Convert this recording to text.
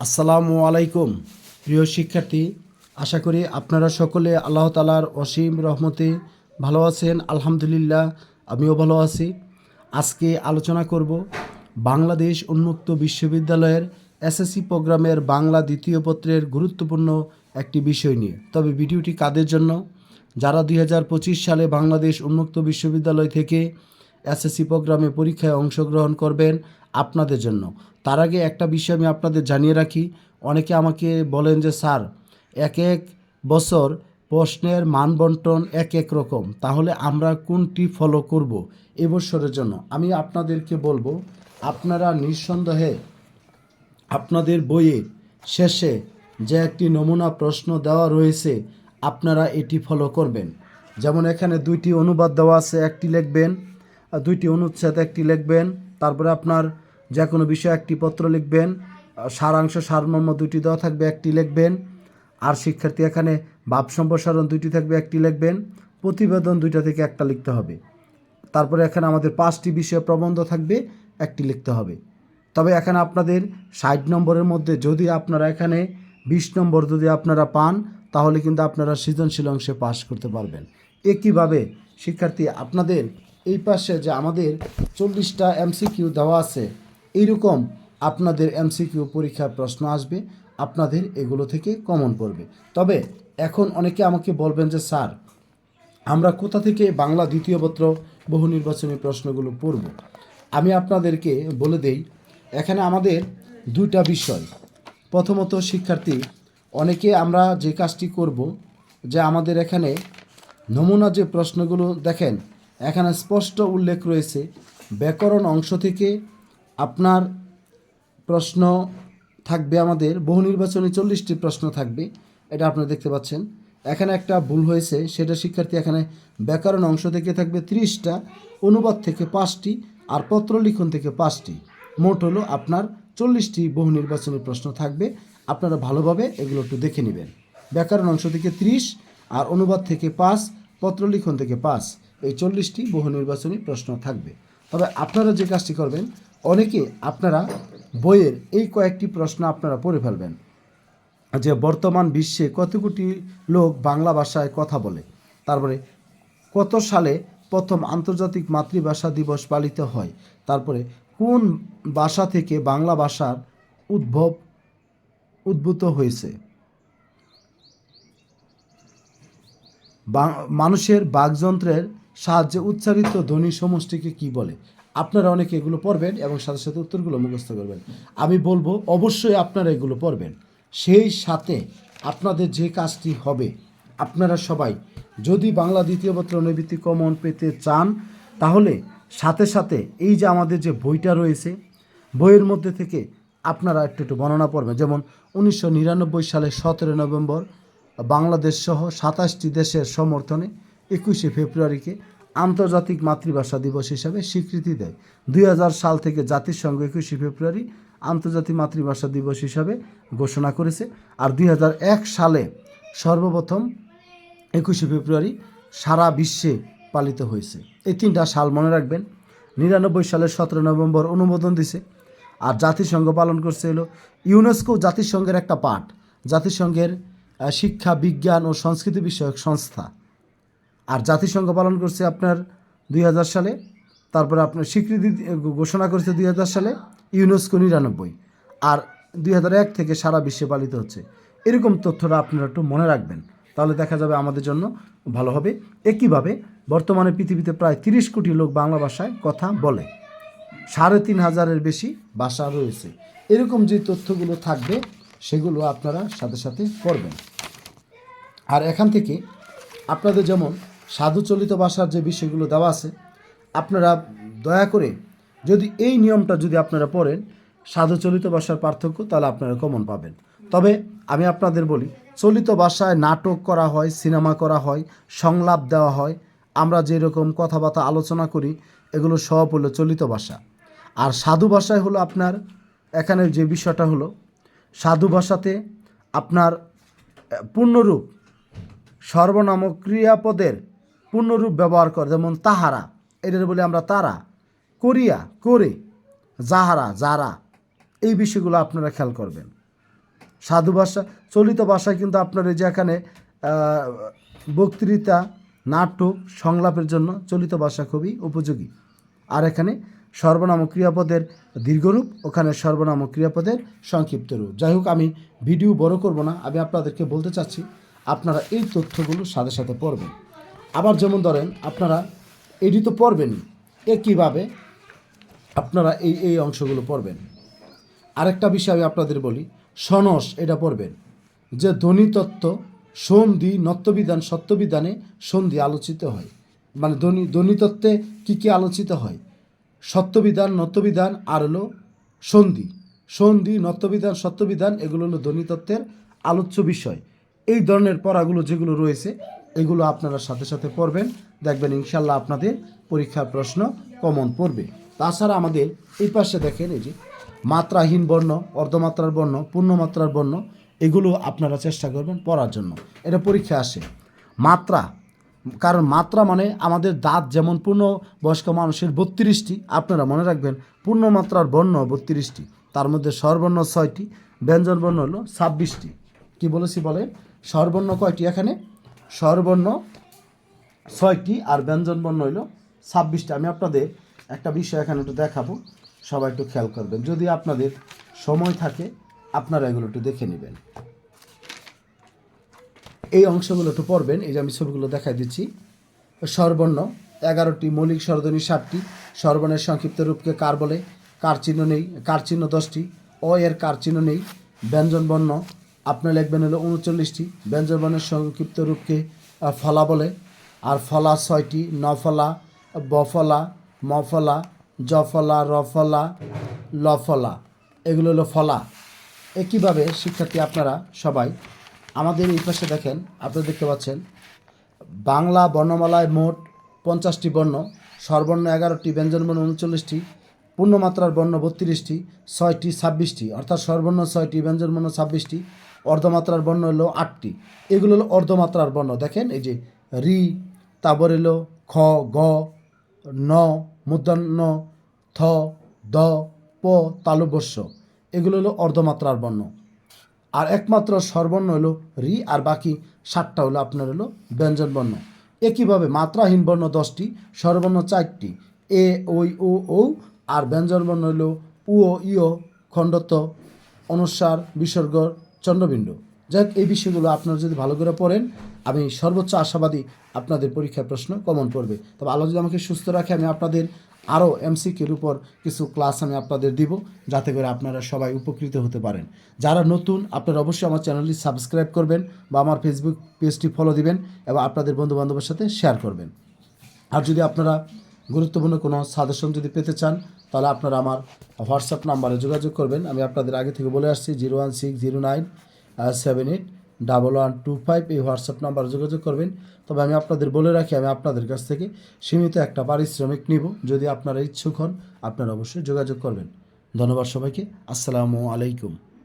আসসালামু আলাইকুম, প্রিয় শিক্ষার্থী। আশা করি আপনারা সকলে আল্লাহ তালার অসীম রহমতে ভালো আছেন, আলহামদুলিল্লাহ, আমিও ভালো আছি। আজকে আলোচনা করব বাংলাদেশ উন্মুক্ত বিশ্ববিদ্যালয়ের এসএসসি প্রোগ্রামের বাংলা দ্বিতীয় পত্রের গুরুত্বপূর্ণ একটি বিষয় নিয়ে। তবে ভিডিওটি কাদের জন্য? যারা দুই হাজার পঁচিশ সালে বাংলাদেশ উন্মুক্ত বিশ্ববিদ্যালয় থেকে এসএসসি প্রোগ্রামে পরীক্ষায় অংশগ্রহণ করবেন আপনাদের জন্য। তার আগে একটা বিষয় আমি আপনাদের জানিয়ে রাখি। অনেকে আমাকে বলেন যে, স্যার, এক এক বছর প্রশ্নের মান বন্টন এক এক রকম। তাহলে আমরা কোনটি ফলো করব এবছরের জন্য? আমি আপনাদেরকে বলব, আপনারা নিঃসন্দেহে আপনাদের বইয়ে শেষে যে একটি নমুনা প্রশ্ন দেওয়া রয়েছে, আপনারা এটি ফলো করবেন। যেমন এখানে দুইটি অনুবাদ দেওয়া আছে, একটি লিখবেন, দুইটি অনুচ্ছেদ, একটি লিখবেন, তারপরে আপনার যে কোনো বিষয়ে একটি পত্র লিখবেন সারাংশ, সারমর্ম দুইটি দেওয়া থাকবে, একটি লিখবেন। আর শিক্ষার্থী এখানে ভাব সম্প্রসারণ দুইটি থাকবে, একটি লিখবেন। প্রতিবেদন দুইটা থেকে একটা লিখতে হবে। তারপরে এখানে আমাদের পাঁচটি বিষয়ে প্রবন্ধ থাকবে, একটি লিখতে হবে। তবে এখানে আপনাদের ষাট নম্বরের মধ্যে যদি আপনারা এখানে বিশ নম্বর যদি আপনারা পান, তাহলে কিন্তু আপনারা সৃজনশীল অংশে পাশ করতে পারবেন। একইভাবে শিক্ষার্থী, আপনাদের এই পাশে যে আমাদের চল্লিশটা এমসিকিউ দেওয়া আছে এইরকম আপনাদের এমসিকিউ পরীক্ষার প্রশ্ন আসবে, আপনাদের এগুলো থেকে কমন পড়বে। তবে এখন অনেকে আমাকে বলবেন যে, স্যার, আমরা কোথা থেকে বাংলা দ্বিতীয় পত্র বহু নির্বাচনী প্রশ্নগুলো পড়ব? আমি আপনাদেরকে বলে দেই, এখানে আমাদের দুইটা বিষয়। প্রথমত, শিক্ষার্থী, অনেকে আমরা যে কাজটি করব, যে আমাদের এখানে নমুনা যে প্রশ্নগুলো দেখেন, এখানে স্পষ্ট উল্লেখ রয়েছে, ব্যাকরণ অংশ থেকে আপনার প্রশ্ন থাকবে আমাদের, বহু নির্বাচনী চল্লিশটি প্রশ্ন থাকবে, এটা আপনারা দেখতে পাচ্ছেন। এখানে একটা ভুল হয়েছে, সেটা শিক্ষার্থী এখানে ব্যাকরণ অংশ থেকে থাকবে ত্রিশটা, অনুবাদ থেকে পাঁচটি, আর পত্র লিখন থেকে পাঁচটি। মোট হলো আপনার চল্লিশটি বহু নির্বাচনী প্রশ্ন থাকবে, আপনারা ভালোভাবে এগুলো একটু দেখে নেবেন। ব্যাকরণ অংশ থেকে ত্রিশ, আর অনুবাদ থেকে পাঁচ, পত্র লিখন থেকে পাঁচ, এই চল্লিশটি বহু নির্বাচনী প্রশ্ন থাকবে। তবে আপনারা যে কাজটি করবেন অনেকে আপনারা বইয়ের এই কয়েকটি প্রশ্ন আপনারা পড়ে ফেলবেন। যে বর্তমান বিশ্বে কত কোটি লোক বাংলা ভাষায় কথা বলে, তারপরে কত সালে প্রথম আন্তর্জাতিক মাতৃভাষা দিবস পালিত হয়, তারপরে কোন ভাষা থেকে বাংলা ভাষার উদ্ভব, উদ্ভূত হয়েছে। মানুষের বাকযন্ত্রের সাহায্যে উচ্চারিত ধ্বনি সমষ্টিকে কি বলে? আপনারা অনেকে এগুলো পড়বেন এবং সাথে সাথে উত্তরগুলো মুখস্থ করবেন। আমি বলব, অবশ্যই আপনারা এগুলো পড়বেন। সেই সাথে আপনাদের যে কাজটি হবে, আপনারা সবাই যদি বাংলা দ্বিতীয় পত্র নৈবিত্তিক কমন পেতে চান, তাহলে সাথে সাথে এই যে আমাদের যে বইটা রয়েছে, বইয়ের মধ্যে থেকে আপনারা একটু একটু বর্ণনা পড়বেন। যেমন, উনিশশো নিরানব্বই সালের সতেরো নভেম্বর বাংলাদেশ সহ সাতাশটি দেশের সমর্থনে একুশে ফেব্রুয়ারিকে আন্তর্জাতিক মাতৃভাষা দিবস হিসাবে স্বীকৃতি দেয়। দুই হাজার সাল থেকে জাতিসংঘ একুশে ফেব্রুয়ারি আন্তর্জাতিক মাতৃভাষা দিবস হিসাবে ঘোষণা করেছে আর দুই হাজার এক সালে সর্বপ্রথম একুশে ফেব্রুয়ারি সারা বিশ্বে পালিত হয়েছে। এই তিনটা সাল মনে রাখবেন, নিরানব্বই সালের সতেরো নভেম্বর অনুমোদন দিছে আর জাতিসংঘ পালন করছে হলো ইউনেস্কো জাতিসংঘের একটা পাঠ জাতিসংঘের শিক্ষা, বিজ্ঞান ও সংস্কৃতি বিষয়ক সংস্থা। আর জাতিসংঘ পালন করছে আপনার দুই হাজার সালে, তারপরে আপনার স্বীকৃতি ঘোষণা করেছে দুই হাজার সালে ইউনেস্কো নিরানব্বই, আর দুই হাজার এক থেকে সারা বিশ্বে পালিত হচ্ছে। এরকম তথ্যটা আপনারা একটু মনে রাখবেন, তাহলে দেখা যাবে আমাদের জন্য ভালো হবে। একইভাবে বর্তমানে পৃথিবীতে প্রায় তিরিশ কোটি লোক বাংলা ভাষায় কথা বলে। সাড়ে তিন হাজারের বেশি ভাষা রয়েছে। এরকম যে তথ্যগুলো থাকবে, সেগুলো আপনারা সাথে সাথে করবেন। আর এখান থেকে আপনাদের যেমন সাধুচলিত ভাষার যে বিষয়গুলো দেওয়া আছে, আপনারা দয়া করে যদি এই নিয়মটা যদি আপনারা পড়েন, সাধুচলিত ভাষার পার্থক্য তাহলে আপনারা কমন পাবেন। তবে আমি আপনাদের বলি, চলিত ভাষায় নাটক করা হয়, সিনেমা করা হয়, সংলাপ দেওয়া হয়, আমরা যেরকম কথাবার্তা আলোচনা করি, এগুলো সব হলো চলিত ভাষা। আর সাধু ভাষায় হলো আপনার, এখানে যে বিষয়টা হলো, সাধু ভাষাতে আপনার পূর্ণরূপ সর্বনামক ক্রিয়াপদের পূর্ণরূপ ব্যবহার করে, যেমন তাহারা। এটার বলি আমরা তারা। করিয়া, করে যাহারা যারা এই বিষয়গুলো আপনারা খেয়াল করবেন। সাধু ভাষা, চলিত ভাষায় কিন্তু আপনার এই যে এখানে বক্তৃতা, নাটক, সংলাপের জন্য চলিত ভাষা খুবই উপযোগী। আর এখানে সর্বনাম ক্রিয়াপদের দীর্ঘরূপ, ওখানে সর্বনাম ক্রিয়াপদের সংক্ষিপ্ত রূপ। যাই হোক, আমি ভিডিও বড় করব না, আমি আপনাদেরকে বলতে চাচ্ছি, আপনারা এই তথ্যগুলো সাথে সাথে পড়বেন। আবার যেমন ধরেন আপনারা এটি তো পড়বেনই এ কীভাবে আপনারা এই এই অংশগুলো পড়বেন। আরেকটা বিষয় আমি আপনাদের বলি, সনস এটা পড়বেন, যে ধ্বনিতত্ত্ব সন্ধি নত্যবিধান সত্যবিধানে সন্ধি আলোচিত হয়। মানে ধ্বনি ধ্বনিতত্ত্বে কী কী আলোচিত হয়? সত্যবিধান, নত্যবিধান, আর হলো সন্ধি। সন্ধি, নত্যবিধান, সত্যবিধান, এগুলো হলো ধ্বনিতত্ত্বের আলোচ্য বিষয়। এই ধরনের পড়াগুলো যেগুলো রয়েছে এগুলো আপনারা সাথে সাথে পড়বেন। দেখবেন ইনশাল্লাহ আপনাদের পরীক্ষার প্রশ্ন কমন পড়বে। তাছাড়া আমাদের এই পাশে দেখেন এই যে মাত্রাহীন বর্ণ, অর্ধমাত্রার বর্ণ, পূর্ণমাত্রার বর্ণ, এগুলো আপনারা চেষ্টা করবেন পড়ার জন্য। এটা পরীক্ষা আসে। মাত্রা, কারণ মাত্রা মানে আমাদের দাঁত যেমন পূর্ণ বয়স্ক মানুষের বত্রিশটি, আপনারা মনে রাখবেন পূর্ণমাত্রার বর্ণ বত্রিশটি, তার মধ্যে স্বরবর্ণ ছয়টি ব্যঞ্জন বর্ণ হলো ছাব্বিশটি। কি বলেছি বলে স্বরবর্ণ কয়টি এখানে? স্বরবর্ণ ছয়টি আর ব্যঞ্জন বর্ণ হইল ছাব্বিশটা। আমি আপনাদের একটা বিষয় এখানে একটু দেখাবো, সবাই একটু খেয়াল করবেন। যদি আপনাদের সময় থাকে, আপনারা এগুলো একটু দেখে নেবেন। এই অংশগুলো একটু পড়বেন, এই যে আমি ছবিগুলো দেখাই দিচ্ছি। স্বরবর্ণ, এগারোটি মৌলিক স্বরধ্বনি, সাতটি। স্বরবর্ণের সংক্ষিপ্ত রূপকে কার বলে? কার চিহ্ন নেই? কার চিহ্ন দশটি? অ এর কার চিহ্ন নেই? ব্যঞ্জন আপনার লিখবেন হলো উনচল্লিশটি। ব্যঞ্জন বর্ণের সংক্ষিপ্ত রূপকে ফলা বলে। আর ফলা ছয়টি, নফলা, বফলা, মফলা, জফলা, রফলা, লফলা। এগুলো হলো ফলা। একইভাবে শিক্ষার্থী আপনারা সবাই আমাদের এই পাশে দেখেন, আপনারা দেখতে পাচ্ছেন, বাংলা বর্ণমালায় মোট পঞ্চাশটি বর্ণ, স্বরবর্ণ এগারোটি, ব্যঞ্জনবর্ণ উনচল্লিশটি, পূর্ণমাত্রার বর্ণ বত্রিশটি, ছয়টি ছাব্বিশটি। অর্থাৎ স্বরবর্ণ ছয়টি, ব্যঞ্জনবর্ণ ছাব্বিশটি অর্ধমাত্রার বর্ণ হলো আটটি। এগুলো হলো অর্ধমাত্রার বর্ণ। দেখেন, এই যে রি, তারপর এলো খ, গ, ন মূর্ধন্য থ, দ, প তালুবস্য এগুলো হলো অর্ধমাত্রার বর্ণ। আর একমাত্র স্বরবর্ণ হলো রি, আর বাকি সাতটা হলো আপনার হলো ব্যঞ্জন বর্ণ। একইভাবে মাত্রাহীন বর্ণ দশটি, স্বরবর্ণ চারটি, এ ওই ও ও আর ব্যঞ্জন বর্ণ হলো উ ইও খণ্ডত্ব, অনুসার বিসর্গ চন্দ্রবিন্দু। যাই হোক এই বিষয়গুলো আপনারা যদি ভালো করে পড়েন, আমি সর্বোচ্চ আশাবাদী আপনাদের পরীক্ষার প্রশ্ন কমন পড়বে। তবে আলো যদি আমাকে সুস্থ রাখে, আমি আপনাদের আরও এমসিকিউর উপর কিছু ক্লাস আমি আপনাদের দিব, যাতে করে আপনারা সবাই উপকৃত হতে পারেন। যারা নতুন, আপনারা অবশ্যই আমার চ্যানেলটি সাবস্ক্রাইব করবেন বা আমার ফেসবুক পেজটি ফলো দিবেন এবং আপনাদের বন্ধুবান্ধবের সাথে শেয়ার করবেন। আর যদি আপনারা গুরুত্বপূর্ণ কোনো সাজেশন যদি পেতে চান তাহলে আপনারা আমার হোয়াটসঅ্যাপ নাম্বারে যোগাযোগ করবেন। আমি আপনাদের আগে থেকে বলে আসছি, zero one six zero nine, seven eight, double one two five এই হোয়াটসঅ্যাপ নাম্বারে যোগাযোগ করবেন। তবে আমি আপনাদের বলে রাখি, আমি আপনাদের কাছ থেকে সীমিত একটা পারিশ্রমিক নিব। যদি আপনারা ইচ্ছুক হন, আপনারা অবশ্যই যোগাযোগ করবেন। ধন্যবাদ সবাইকে। আসসালামু আলাইকুম।